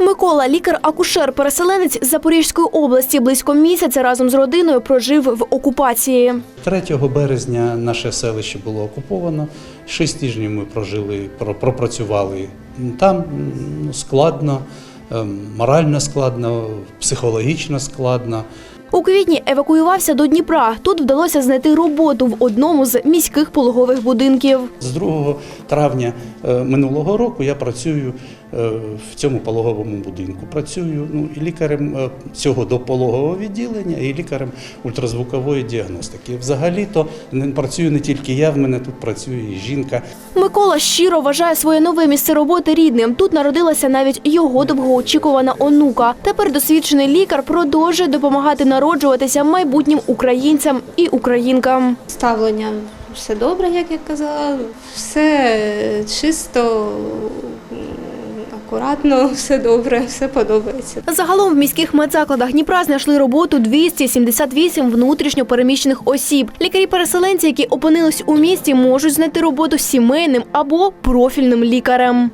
Микола, лікар-акушер-переселенець з Запорізької області, близько місяця разом з родиною прожив в окупації. 3 березня наше селище було окуповано. Шість тижнів ми прожили, пропрацювали там складно, ем, морально складно, психологічно складно. У квітні евакуювався до Дніпра. Тут вдалося знайти роботу в одному з міських пологових будинків. З 2 травня е, минулого року я працюю е, в цьому пологовому будинку. Працюю ну, і лікарем е, цього допологового відділення, і лікарем ультразвукової діагностики. Взагалі-то не працюю не тільки я, в мене тут працює і жінка. Микола щиро вважає своє нове місце роботи рідним. Тут народилася навіть його довгоочікувана онука. Тепер досвідчений лікар продовжує допомагати народжуватися майбутнім українцям і українкам. Ставлення все добре, як я казала, все чисто, акуратно, все добре, все подобається. Загалом в міських медзакладах Дніпра знайшли роботу 278 внутрішньо переміщених осіб. Лікарі-переселенці, які опинились у місті, можуть знайти роботу сімейним або профільним лікарем.